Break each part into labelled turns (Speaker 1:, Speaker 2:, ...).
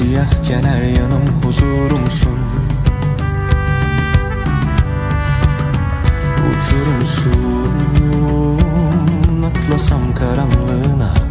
Speaker 1: Siyahken her yanım huzurumsun. Uçurumsun Atlasam karanlığına.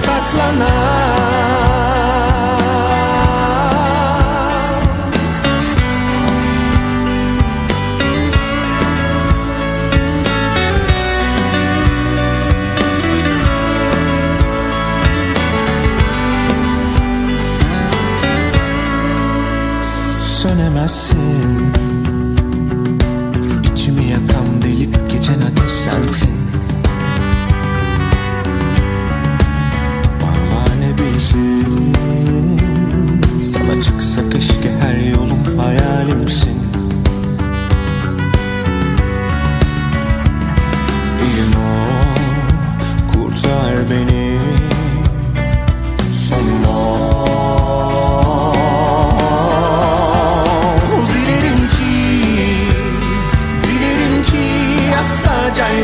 Speaker 1: saklanan. Sönemezsin.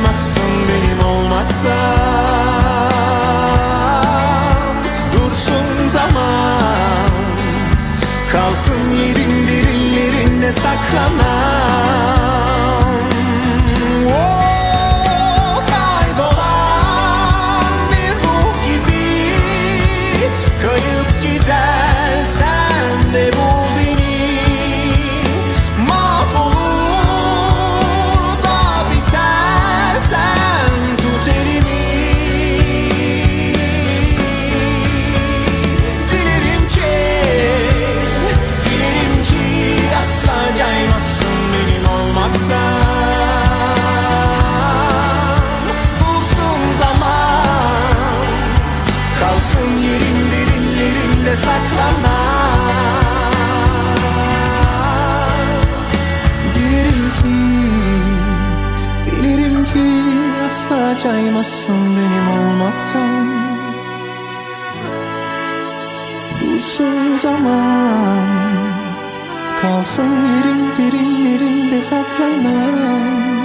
Speaker 1: Kaçamazsın benim olmaktan. Dursun zaman. Kalsın yerin derinlerinde saklanan. Gözlerimde saklanan Dilerim ki Dilerim ki Asla caymazsın benim olmaktan. Dursun zaman Kalsın yerim derinlerinde saklanan.